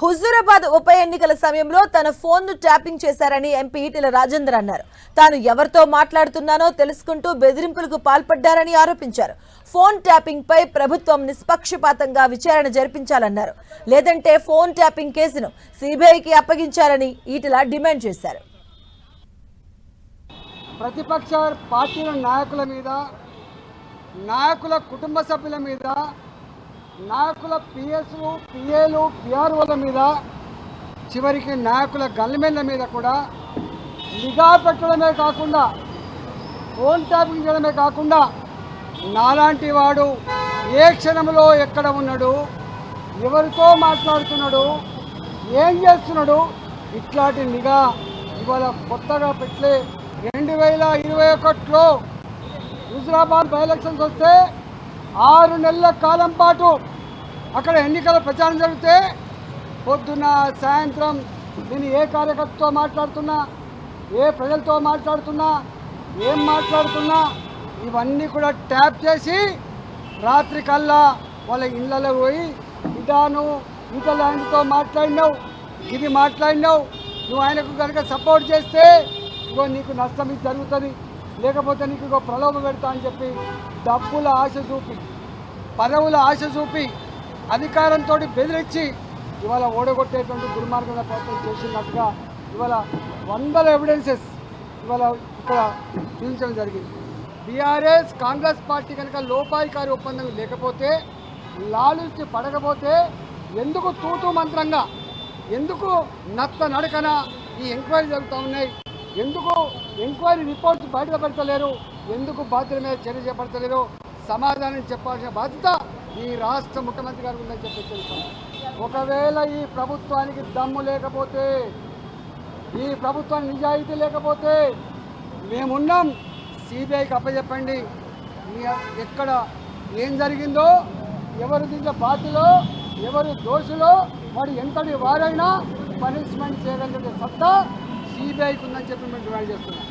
హుజూరాబాద్ ఉప ఎన్నికల సమయంలో తన ఫోన్ను ట్యాపింగ్ చేశారని ఎంపీ ఈటెల రాజేందర్ అన్నారు. తాను ఎవరితో మాట్లాడుతున్నానో తెలుసుకుంటూ బెదిరింపులకు పాల్పడ్డారని ఆరోపించారు. ఫోన్ ట్యాపింగ్ పై ప్రభుత్వం నిష్పక్షపాతంగా విచారణ జరిపించాలన్నారు. లేదంటే ఫోన్ ట్యాపింగ్ కేసును సిబిఐకి అప్పగించాలని ఈటెల డిమాండ్ చేశారు. ప్రతిపక్ష పార్టీల నాయకుల మీద నాయకుల కుటుంబ సభ్యుల మీద నాయకుల పిఎస్లు పిఏలు పిఆర్ఓల మీద చివరికి నాయకుల గన్మెన్ల మీద కూడా నిఘా పెట్టడమే కాకుండా ఫోన్ ట్యాపింగ్ చేయడమే కాకుండా నాలాంటి వాడు ఏ క్షణంలో ఎక్కడ ఉన్నాడు ఎవరితో మాట్లాడుతున్నాడు ఏం చేస్తున్నాడు ఇట్లాంటి నిఘా ఇవాళ కొత్తగా పెట్టలే. రెండు వేల ఇరవై ఒకటిలో హుజరాబాద్ బై ఎలక్షన్స్ వస్తే ఆరు నెలల కాలం పాటు అక్కడ ఎన్నికల ప్రచారం జరిగితే పొద్దున్న సాయంత్రం నేను ఏ కార్యకర్తతో మాట్లాడుతున్నా ఏ ప్రజలతో మాట్లాడుతున్నా ఏం మాట్లాడుతున్నా ఇవన్నీ కూడా ట్యాప్ చేసి రాత్రి కల్లా వాళ్ళ ఇళ్ళలో పోయి ఇదాను ఇంత ఆయనతో మాట్లాడినావు ఇది మాట్లాడినావు నువ్వు ఆయనకు కనుక సపోర్ట్ చేస్తే ఇగో నీకు నష్టం ఇది జరుగుతుంది లేకపోతే నీకు ఇగో ప్రలోభ పెడతా అని చెప్పి డబ్బుల ఆశ చూపి పదవుల ఆశ చూపి అధికారంతో బెదిరించి ఇవాళ ఓడగొట్టేటువంటి దుర్మార్గంగా ప్రయత్నం చేసినట్టుగా ఇవాళ వందల ఎవిడెన్సెస్ ఇవాళ ఇక్కడ చూపించడం జరిగింది. బీఆర్ఎస్ కాంగ్రెస్ పార్టీ కనుక లోపాయికారి ఒప్పందం లేకపోతే లాలుచి పడకపోతే ఎందుకు తూతూ మంత్రంగా ఎందుకు నత్త నడకన ఈ ఎంక్వైరీ జరుగుతూ ఉన్నాయి ఎందుకు ఎంక్వైరీ రిపోర్ట్స్ బయట పెడతలేరు ఎందుకు బాధ్యుల మీద చర్య చేపడతలేరు సమాధానం చెప్పాల్సిన బాధ్యత ఈ రాష్ట్ర ముఖ్యమంత్రి గారు ఉందని చెప్పి తెలుస్తాను ఒకవేళ ఈ ప్రభుత్వానికి దమ్ము లేకపోతే ఈ ప్రభుత్వానికి నిజాయితీ లేకపోతే మేమున్నాం. సిబిఐకి అప్పచెప్పండి. మీ ఎక్కడ ఏం జరిగిందో ఎవరు దీంట్లో బాధ్యులో ఎవరు దోషులో వాడు ఎంతటి వారైనా పనిష్మెంట్ చేయగలిగే సత్తా సిబిఐకి ఉందని చెప్పి మేము డిమాండ్ చేస్తున్నాం.